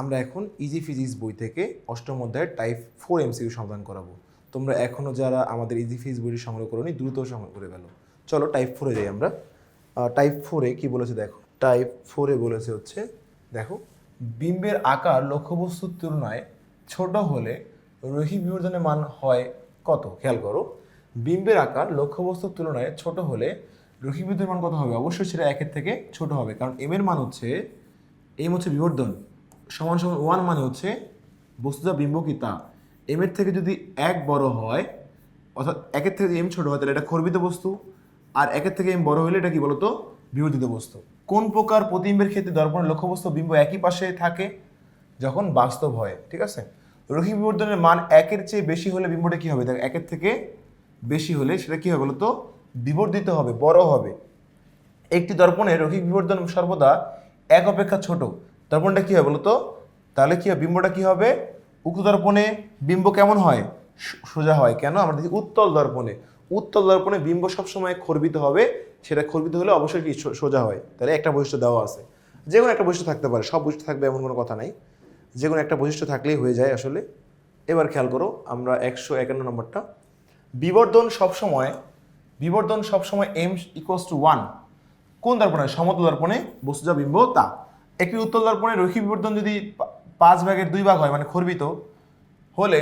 আমরা এখন easy physics বই থেকে অষ্টম অধ্যায়ের টাইপ ফোর এমসিকিউ সমাধান করাবো। তোমরা এখনও যারা আমাদের ইজি ফিজিক্স বইটি সংগ্রহ করোনি, দ্রুত সংগ্রহ করে ফেলো। চলো টাইপ ফোরে যাই আমরা। টাইপ ফোরে কি বলেছে দেখো? টাইপ ফোরে বলেছে হচ্ছে, দেখো, বিম্বের আকার লক্ষ্যবস্তুর তুলনায় ছোট হলে রৈখিক বিবর্ধনের মান হয় কত? খেয়াল করো। বিম্বের আকার লক্ষ্যবস্তুর তুলনায় ছোট হলে রৈখিক বিবর্ধনের মান কত হবে? অবশ্যই সেটা একের থেকে ছোট হবে, কারণ এম এর মান হচ্ছে এম হচ্ছে বিবর্ধন। সমান সমান ওয়ান মানে হচ্ছে বস্তুটা বিম্ব কি তা। এম এর থেকে যদি এক বড় হয়, অর্থাৎ একের থেকে এম ছোট হয়, তাহলে এটা খর্বিত বস্তু। আর একের থেকে এম বড় হলে এটা কি বলতো? বিবর্ধিত বস্তু। কোন প্রকার প্রতিবিম্বের ক্ষেত্রে দর্পণের লক্ষ্যবস্তু বিম্ব একই পাশে থাকে? যখন বাস্তব হয়, ঠিক আছে? রৈখিক বিবর্ধনের মান একের চেয়ে বেশি হলে বিম্বটা কি হবে? দেখ, একের থেকে বেশি হলে সেটা কি হবে বলতো? বিবর্ধিত হবে, বড় হবে। একটি দর্পণের রৈখিক বিবর্ধন সর্বদা এক অপেক্ষা ছোট। দর্পণটা কি হয় বলতো তাহলে কি হবে বিম্বটা কি হবে? উক্ত দর্পণে বিম্ব কেমন হয়? সোজা হয় কেন? আমরা দেখি উত্তল দর্পণে। উত্তল দর্পণে বিম্ব সবসময় খর্বিত হবে। সেটা খর্বিত হলে অবশ্যই কি সোজা হয়। তাহলে একটা বৈশিষ্ট্য দেওয়া আছে। যে কোনো একটা বৈশিষ্ট্য থাকতে পারে। সব বৈশিষ্ট্য থাকবে এমন কোনো কথা নাই। যে কোনো একটা বৈশিষ্ট্য থাকলেই হয়ে যায় আসলে। এবার খেয়াল করো, আমরা একশো একান্ন নম্বরটা। বিবর্ধন সবসময় বিবর্ধন সবসময় এম ইকুয়ালস টু ওয়ান কোন দর্পণে? সমতল দর্পণে। বস্তু যা বিম্ব তা। একটি উত্তল দর্পণে রৈখিক বিবর্ধন যদি পাঁচ ভাগের দুই ভাগ হয় মানে খর্বিত, হলে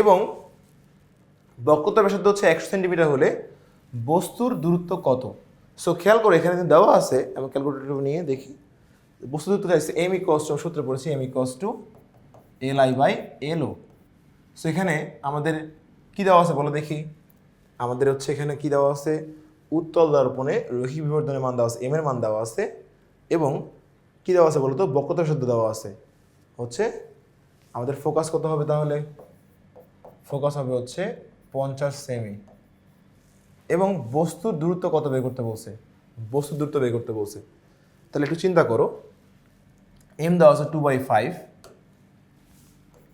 এবং বক্রতার ব্যাসার্ধ হচ্ছে একশো সেন্টিমিটার হলে বস্তুর দূরত্ব কত? সো খেয়াল করে, এখানে দেওয়া আছে, আমি ক্যালকুলেটর নিয়ে দেখি বস্তু দূরত্ব চাইছে এম ইকস টু সূত্রে পড়েছি M equals to L I by L O so এখানে আমাদের কি দেওয়া আছে বলো দেখি? আমাদের হচ্ছে এখানে কি দেওয়া আছে? উত্তল দর্পণে রৈখিক বিবর্ধনের মান দেওয়া আছে এম এর মান দেওয়া আছে, এবং কি দেওয়া আছে বলো তো বক্রতা শব্দ দেওয়া আছে। হচ্ছে আমাদের ফোকাস কত হবে তাহলে? ফোকাস হবে হচ্ছে পঞ্চাশ সেমি এবং বস্তুর দূরত্ব কত বের করতে বলছে? বস্তুর দূরত্ব বের করতে বলছে। তাহলে একটু চিন্তা করো। এম দেওয়া আছে টু বাই ফাইভ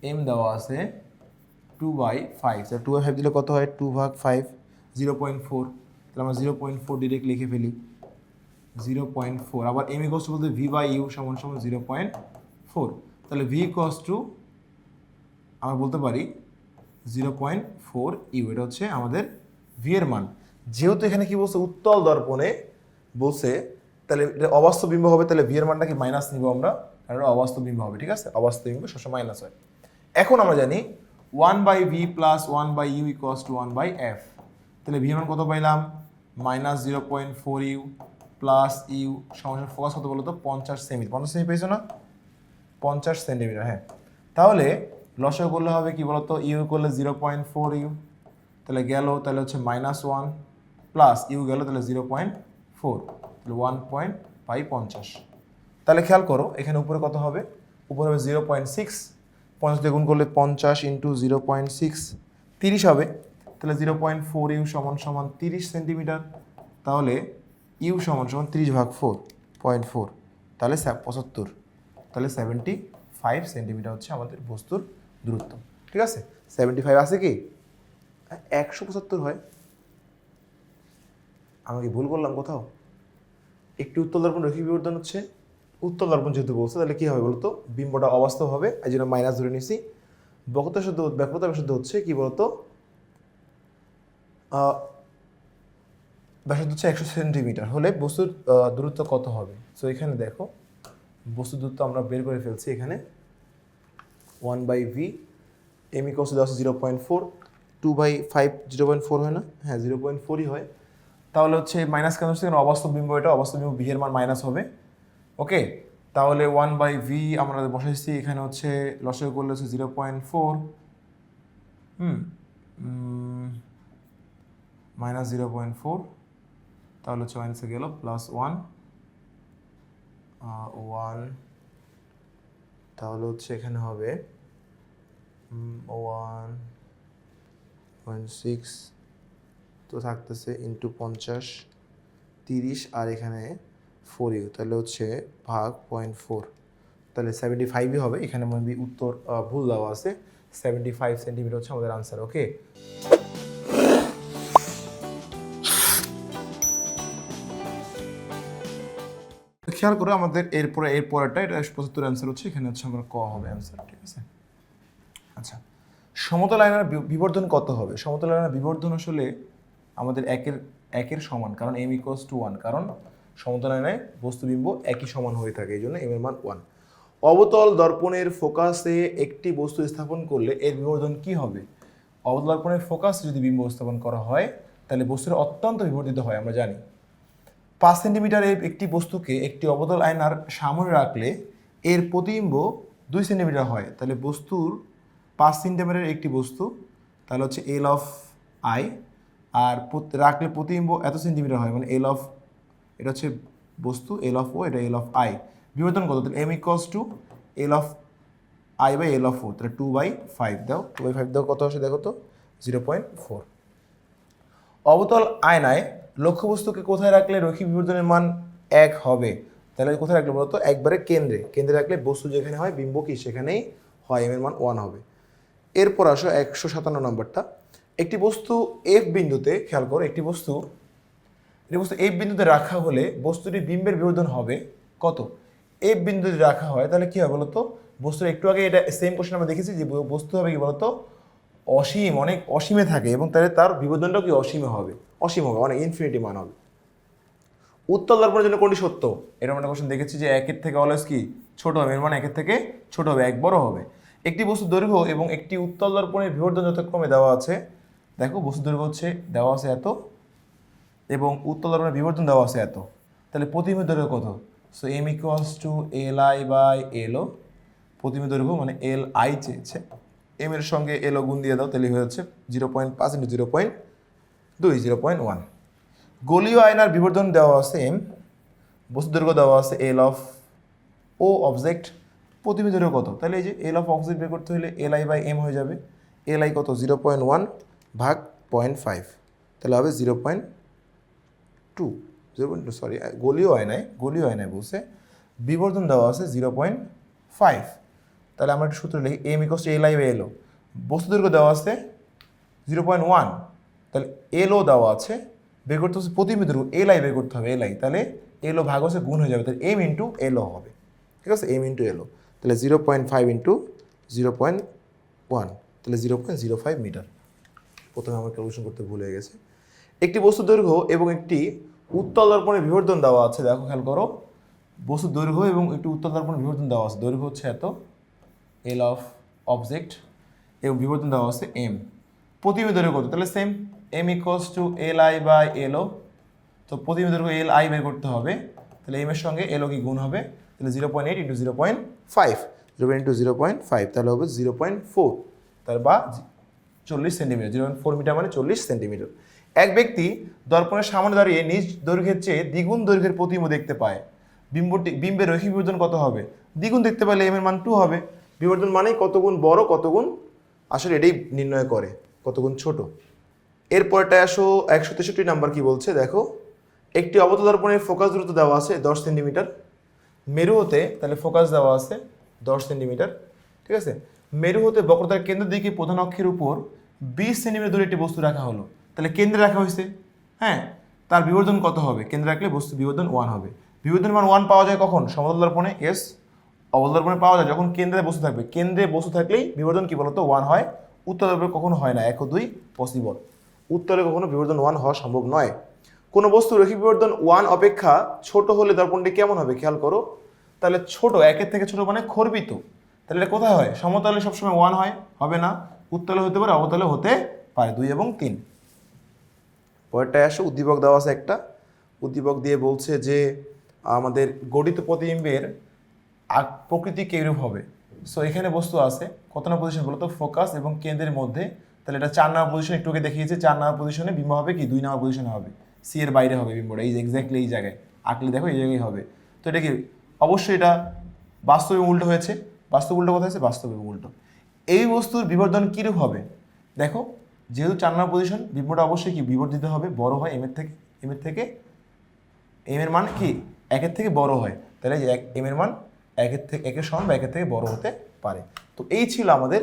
এম দেওয়া আছে two by five two by five দিলে কত হয়? টু ভাগ ফাইভ জিরো পয়েন্ট ফোর তাহলে আমরা জিরো পয়েন্ট ফোর ডিরেক্ট লিখে ফেলি। জিরো পয়েন্ট ফোর আবার এম ইকোস টু বলতে ভি বাই ইউ সমান সমান জিরো পয়েন্ট ফোর তাহলে ভি ইকোস টু আমরা বলতে পারি জিরো পয়েন্ট ফোর ইউ এটা হচ্ছে আমাদের ভি এর মান। যেহেতু এখানে কি বলছে? উত্তল দর্পণে বলছে, তাহলে এটা অবাস্তব বিম্ব হবে, তাহলে ভি এর মানটা কি মাইনাস নিব আমরা? কারণ অবাস্তব বিম্ব হবে, ঠিক আছে? অবাস্তব বিম্ব সবসময় মাইনাস হয়। এখন আমরা জানি one by V plus one by U equals to one by F তাহলে ভি এর মান কত পাইলাম? Minus zero point four U plus U সমস্যার ফোকাস কত বলো তো পঞ্চাশ সেমি পঞ্চাশ সেমি পেয়েছ না? পঞ্চাশ সেন্টিমিটার হ্যাঁ। তাহলে লসও করলে হবে কি বলতো? ইউ করলে জিরো পয়েন্ট ফোর ইউ। তাহলে গেল, তাহলে হচ্ছে মাইনাস ওয়ান। প্লাস ইউ গেল, তাহলে জিরো পয়েন্ট ফোর। তাহলে ওয়ান পয়েন্ট ফাইভ পঞ্চাশ। তাহলে খেয়াল করো, এখানে উপরে কত হবে? উপরে হবে জিরো পয়েন্ট সিক্স। পঞ্চাশ দিয়ে গুণ করলে পঞ্চাশ ইন্টু জিরো পয়েন্ট সিক্স। তিরিশ হবে। তাহলে জিরো পয়েন্ট ফোর ইউ সমান সমান তিরিশ সেন্টিমিটার। তাহলে ইউ সমান সমান তিরিশ ভাগ ফোর পয়েন্ট ফোর তাহলে পঁচাত্তর। তাহলে সেভেন্টি ফাইভ সেন্টিমিটার হচ্ছে আমাদের বস্তুর দূরত্ব। ঠিক আছে? সেভেন্টি ফাইভ আছে কি? একশো পঁচাত্তর হয়। আমি কি ভুল করলাম কোথাও? একটি উত্তল দর্পণ রৈখিক বিবর্তন হচ্ছে। উত্তল দর্পণ যেহেতু বলছে, তাহলে কী হবে বলতো? বিম্বটা অবাস্তব হবে। এই জন্য মাইনাস ধরে নিছি। বক্রতা শুদ্ধ ব্যাকরতা বিশুদ্ধ হচ্ছে কি বলতো? ব্যাসার্ধ হচ্ছে একশো সেন্টিমিটার, হলে বস্তুর দূরত্ব কত হবে? সো এখানে দেখো বস্তু দূরত্ব আমরা বের করে ফেলছি এখানে। One by V M equals আছে zero point four two by five zero point four হয় না? হ্যাঁ জিরো পয়েন্ট ফোরই হয়। তাহলে হচ্ছে মাইনাস কেন হচ্ছে? অবাস্তব বিম্ব এটা, অবাস্তব বিম্ব ভি এর মান মাইনাস হবে। ওকে তাহলে ওয়ান বাই ভি আমরা বসাইছি, এখানে হচ্ছে লসে করলে হচ্ছে জিরো পয়েন্ট ফোর হুম মাইনাস জিরো পয়েন্ট ফোর তাহলে হচ্ছে মাইনাসে গেল প্লাস ওয়ান ওয়ান তাহলে হচ্ছে এখানে হবে ওয়ান পয়েন্ট সিক্স তো থাকতেছে ইন্টু পঞ্চাশ, তিরিশ আর এখানে ফোর ইউ, তাহলে হচ্ছে ভাগ পয়েন্ট ফোর তাহলে সেভেন্টি ফাইভই হবে, এখানে মেবি উত্তর ভুল দেওয়া আছে সেভেন্টি ফাইভ সেন্টিমিটার হচ্ছে আমাদের আনসার ওকে খেয়াল করো আমাদের এরপরে এর পরেরটা এটা পঁচাত্তর অ্যান্সার হচ্ছে, এখানে হচ্ছে আমার ক হবে অ্যান্সার ঠিক আছে? আচ্ছা সমতল আয়নার বিবর্ধন কত হবে? সমতল আয়নার বিবর্ধন আসলে আমাদের একের একের সমান, কারণ এম ইকোয়াস টু ওয়ান কারণ সমতল আয়নায় বস্তুবিম্ব একই সমান হয়ে থাকে এই জন্য এম এর মান ওয়ান অবতল দর্পণের ফোকাসে একটি বস্তু স্থাপন করলে এর বিবর্ধন কি হবে? অবতল দর্পণের ফোকাসে যদি বিম্ব স্থাপন করা হয়, তাহলে বস্তুটা অত্যন্ত বিবর্ধিত হয়, আমরা জানি। পাঁচ সেন্টিমিটারের একটি বস্তুকে একটি অবতল আয়নার সামনে রাখলে এর প্রতিবিম্ব দুই সেন্টিমিটার হয়। তাহলে বস্তুর পাঁচ সেন্টিমিটারের একটি বস্তু, তাহলে হচ্ছে এল অফ আই আর রাখলে প্রতিবিম্ব এত সেন্টিমিটার হয় মানে এল অফ এটা হচ্ছে বস্তু এল অফ ও এটা এল অফ আই বিবর্তন কত? তাহলে M equals to L of I by L of O তাহলে টু বাই ফাইভ দাও টু বাই ফাইভ দাও, কত আসে দেখো তো? জিরো পয়েন্ট ফোর অবতল আয়নায় লক্ষ্যবস্তুকে কোথায় রাখলে রৈখিক বিবর্ধনের মান এক হবে? তাহলে কোথায় রাখলে বলতো? একবারে কেন্দ্রে। কেন্দ্রে রাখলে বস্তু যেখানে হয়, বিম্ব কি সেখানেই হয় এম এর মান ওয়ান হবে। এরপর আসো একশো সাতান্ন নম্বরটা। একটি বস্তু এফ বিন্দুতে, খেয়াল করো, একটি বস্তু একটি বস্তু এফ বিন্দুতে রাখা হলে বস্তুটি বিম্বের বিবর্ধন হবে কত? এফ বিন্দুতে রাখা হয়, তাহলে কি হবে বলতো? বস্তুর একটু আগে এটা সেম কোশ্চেন আমরা দেখেছি যে বস্তু হবে কি বলতো? অসীম, অনেক অসীমে থাকে এবং তাহলে তার বিবর্ধনটাও কি অসীমে হবে? অসীম হবে অনেক ইনফিনিটি মান হবে। উত্তল দর্পণের জন্য কোনটি সত্য? এরকম একটা কোশ্চেন দেখেছি যে একের থেকে অলওয়েজ কি? ছোট হবে, এর মানে একের থেকে ছোট হবে, এক বড় হবে। একটি বস্তু দৈর্ঘ্য এবং একটি উত্তল দর্পণের বিবর্ধন যথাক্রমে দেওয়া আছে। দেখো বস্তু দৈর্ঘ্য হচ্ছে, দেওয়া আছে এত, এবং উত্তল দর্পণের বিবর্ধন দেওয়া আছে এত। তাহলে প্রতিবিম্ব দৈর্ঘ্য কত? So M equals to L I by L O ও প্রতিবিম্ব দৈর্ঘ্য মানে এল আই চেয়েছে। এম এর সঙ্গে এল ও গুণ দিয়ে দাও, তাহলে হয়ে যাচ্ছে জিরো পয়েন্ট পাঁচ ইন্টু জিরো পয়েন্ট দুই জিরো পয়েন্ট ওয়ান গোলীয় আয়নার বিবর্ধন দেওয়া আছে এম বস্তু দৈর্ঘ্য দেওয়া আছে এল অফ ও অবজেক্ট প্রতিবিম্ব দৈর্ঘ্য কত? তাহলে এই যে এল অফ অবজেক্ট বের করতে হলে এল আই বাই এম হয়ে যাবে। এল আই কত? জিরো পয়েন্ট ওয়ান ভাগ পয়েন্ট ফাইভ তাহলে হবে zero point two zero point two sorry গোলীয় আয়নায় গোলীয় আয়নায় বলছে, বিবর্ধন দেওয়া আছে জিরো পয়েন্ট ফাইভ তাহলে আমরা একটা সূত্র লিখি M equals L I by L O বস্তু দেওয়া আছে জিরো পয়েন্ট ওয়ান এলও দেওয়া আছে, বের করতে হচ্ছে প্রতিবিম্ব দৈর্ঘ্য এল আই বের করতে হবে এল আই তাহলে এলও ভাগ হচ্ছে, গুণ হয়ে যাবে, তাহলে এম ইন্টু এলও হবে। ঠিক আছে? এম ইন্টু এলও তাহলে zero point five into zero point one তাহলে zero point zero five metre প্রথমে আমার ক্যালকুলেশন করতে ভুল গেছে। একটি বস্তু দৈর্ঘ্য এবং একটি উত্তল দর্পণের বিবর্ধন দেওয়া আছে, দেখো খেয়াল করো। বস্তু দৈর্ঘ্য এবং একটি উত্তল দর্পণের বিবর্ধন দেওয়া আছে। দৈর্ঘ্য হচ্ছে এত এল অফ অবজেক্ট এবং বিবর্ধন দেওয়া আছে এম প্রতিবিম্ব দৈর্ঘ্য কত? তাহলে same m equals to L I by L O তো প্রতিবিম্ব দৈর্ঘ্য এল আই বের করতে হবে। তাহলে এম এর সঙ্গে এলও কি গুণ হবে? তাহলে zero point eight into zero point five zero point into zero point five তাহলে হবে জিরো পয়েন্ট ফোর তার বা চল্লিশ centimetre zero point four metre মানে চল্লিশ সেন্টিমিটার এক ব্যক্তি দর্পণের সামনে দাঁড়িয়ে নিজ দৈর্ঘ্যের চেয়ে দ্বিগুণ দৈর্ঘ্যের প্রতিবিম্ব দেখতে পায়। বিম্বটি, বিম্বের রৈখিক বিবর্ধন কত হবে? দ্বিগুণ দেখতে পেলে এম এর মান টু হবে। বিবর্ধন মানেই কত গুণ বড়, কত গুণ, আসলে এটাই নির্ণয় করে, কত গুণ ছোট। এরপরটায় আসো একশো তেষট্টি নাম্বার কি বলছে? দেখো, একটি অবতল দর্পণের ফোকাস দূরত্ব দেওয়া আছে দশ সেন্টিমিটার। মেরু হতে তাহলে ফোকাস দেওয়া আছে দশ সেন্টিমিটার, ঠিক আছে? মেরু হতে বক্রতার কেন্দ্রের দিকে প্রধান অক্ষের উপর বিশ সেন্টিমিটার দূরে একটি বস্তু রাখা হলো। তাহলে কেন্দ্রে রাখা হয়েছে হ্যাঁ? তার বিবর্ধন কত হবে? কেন্দ্রে রাখলে বস্তু বিবর্ধন ওয়ান হবে। বিবর্ধন মান ওয়ান পাওয়া যায় কখন? সমতল দর্পণে এস অবতল দর্পণে পাওয়া যায় যখন কেন্দ্রে বস্তু থাকবে। কেন্দ্রে বস্তু থাকলেই বিবর্ধন কি বলতো? ওয়ান হয়। উত্তর দর্পণে কখনো হয় না। এক ও দুই পসিবল উত্তরে কখনো বিবর্ধন ওয়ান হওয়া সম্ভব নয়। কোনো বস্তু রৈখিক বিবর্ধন ওয়ান অপেক্ষা ছোট হলে দর্পণটি কেমন হবে খেয়াল করো। তাহলে ছোট একের থেকে ছোট মানে খর্বিত। তাহলে এটা কোথায় হয়? সমতলে সবসময় ওয়ান হয়, হবে না। উত্তলে হতে পারে, অবতলে হতে পারে, দুই এবং তিন। পরেরটায় আসে, উদ্দীপক দেওয়া আছে একটা। উদ্দীপক দিয়ে বলছে যে, আমাদের গঠিত প্রতিবিম্বের প্রকৃতি কিরূপ হবে? সো এখানে বস্তু আছে। কত নম্বর পজিশন বলতো? ফোকাস এবং কেন্দ্রের মধ্যে তাহলে এটা চার নম্বর পজিশন একটু দেখিয়েছে, চার নম্বর পজিশনে বিম্ব হবে কি? দুই নম্বর পজিশনে হবে। সি এর বাইরে হবে বিম্বটা এই যে এক্স্যাক্টলি এই জায়গায়। আঁকলে দেখো এই জায়গায় হবে। তো এটা কি? অবশ্যই এটা বাস্তবে উল্টো হয়েছে। বাস্তব উল্টো কথা হয়েছে, বাস্তবে উল্টো। এই বস্তুর বিবর্ধন কীরূপ হবে? দেখো, যেহেতু চার নম্বর পজিশন বিম্বটা অবশ্যই কি? বিবর্ধিত হবে, বড় হয় এম এর থেকে এম এর থেকে এম এর মান কি? একের থেকে বড় হয়। তাহলে এক এম এর মান একের থেকে, একের সমান বা একের থেকে বড় হতে পারে। তো এই ছিল আমাদের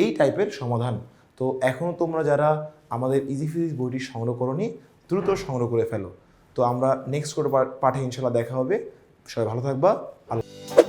এই টাইপের সমাধান। তো এখনও তোমরা যারা আমাদের ইজি ফিজিক্স বইটি সংগ্রহ করনি, দ্রুত সংগ্রহ করে ফেলো। তো আমরা নেক্সট করে পাঠে ইনশাল্লাহ দেখা হবে। সবাই ভালো থাকবা। আল্লাহ